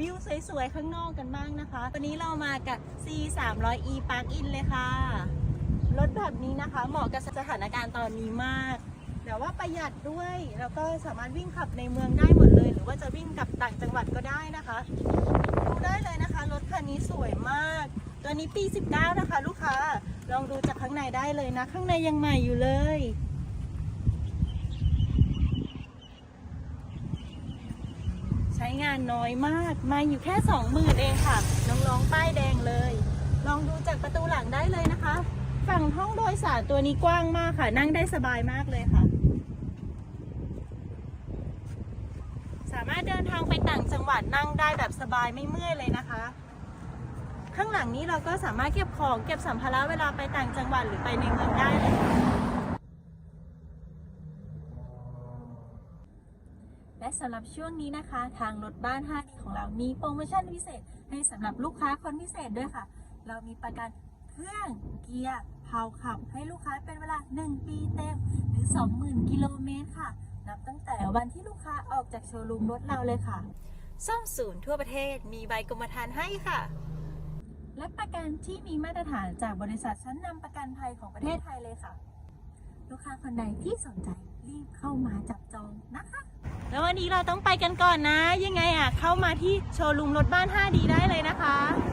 วิวสวยๆ ข้างนอกกันบ้างนะคะ วันนี้เรามากับ C 3 0 0 E Park In เลยค่ะ รถแบบนี้นะคะ เหมาะกับสถานการณ์ตอนนี้มากแต่ว่าประหยัดด้วย แล้วก็สามารถวิ่งขับในเมืองได้หมดเลย หรือว่าจะวิ่งกลับต่างจังหวัดก็ได้นะคะดูได้เลยนะคะ รถคันนี้สวยมาก ตัวนี้ปี 19 นะคะ ลูกค้า ลองดูจากข้างในได้เลยนะ ข้างในยังใหม่อยู่เลย ใช้ งานน้อยมาก มาอยู่แค่สองหมื่นเองค่ะ น้องๆป้ายแดงเลย ลองดูจากประตูหลังได้เลยนะคะ ฝั่งห้องโดยสารตัวนี้กว้างมากค่ะ นั่งได้สบายมากเลยค่ะ สามารถเดินทางไปต่างจังหวัดนั่งได้แบบสบายไม่เมื่อยเลยนะคะ ข้างหลังนี้เราก็สามารถเก็บของเก็บสัมภาระเวลาไปต่างจังหวัดหรือไปในเมืองได้เลย และสำหรับช่วงนี้นะคะ ทางรถบ้าน 5D ของเรามีโปรโมชั่นพิเศษ ให้สำหรับลูกค้าคนพิเศษด้วยค่ะ เรามีประกันเครื่องเกียร์เผาขับ ให้ลูกค้าเป็นเวลา 1 ปีเต็ม หรือ 20,000 กิโลเมตรค่ะ นับตั้งแต่วันที่ลูกค้าออกจากโชว์รูมรถเราเลยค่ะ ซ่อมศูนย์ทั่วประเทศมีใบกรมธรรม์ให้ค่ะ และประกันที่มีมาตรฐานจากบริษัทชั้นนำประกันภัยของประเทศไทยเลยค่ะ ลูกค้าคนใดที่สนใจรีบเข้ามาจับจองนะคะ แล้ววันนี้เราต้องไปกันก่อนนะ ยังไงอะเข้ามาที่โชว์รูมรถบ้าน 5D ได้เลยนะคะบ๊ายบายค่ะ